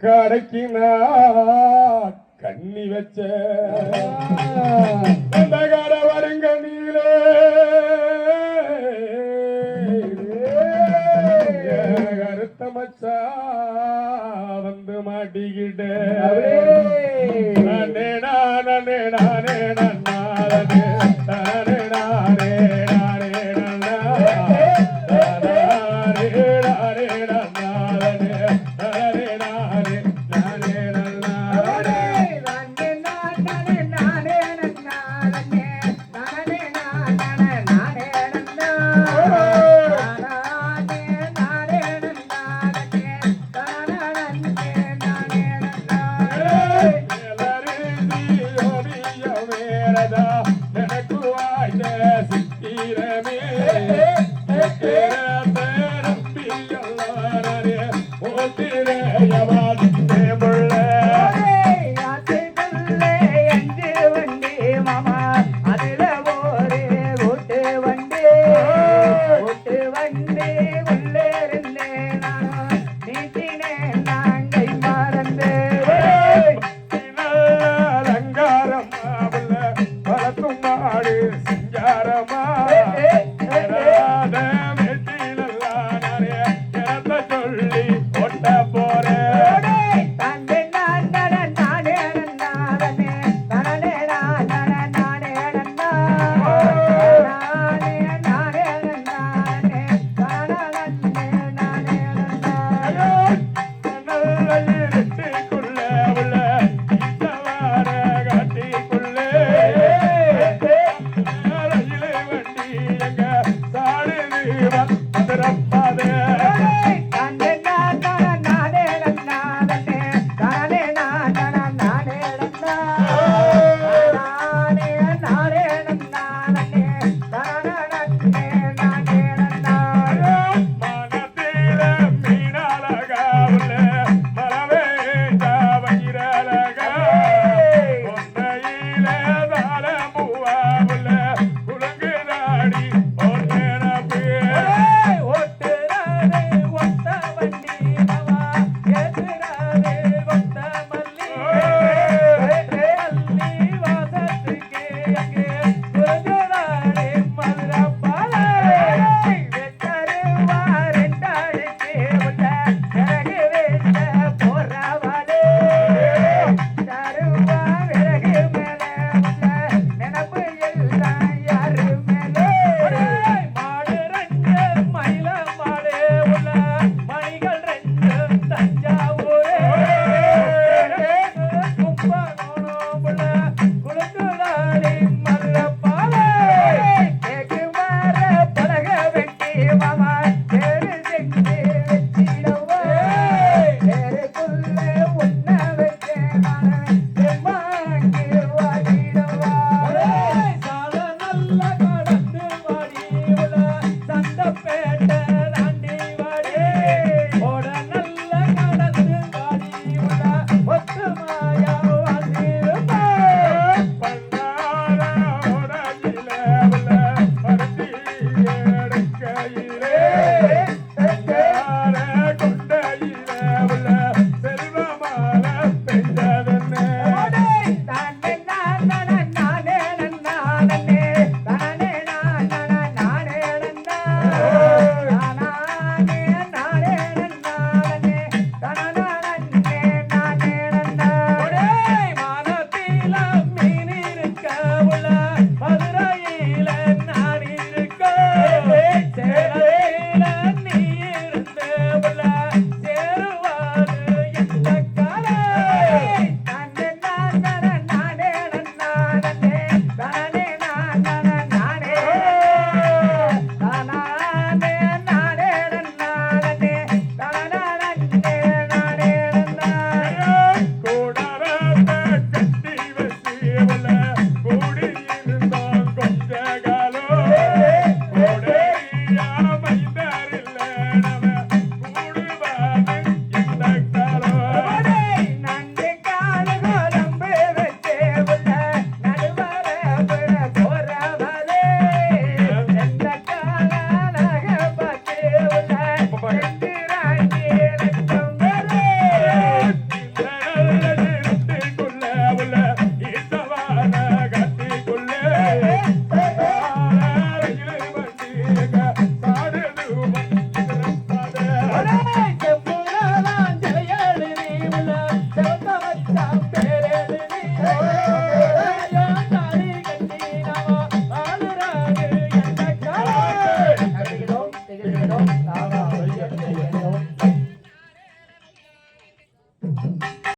கடைக்கு நான் கண்ணி வச்ச அந்த கடை வருங்க நீலே. கருத்த மச்சா வந்து மாட்டிக்கிட்டே. நானே நானே நானே நானே நானே நானே நானே நானே Yeah, yeah, yeah.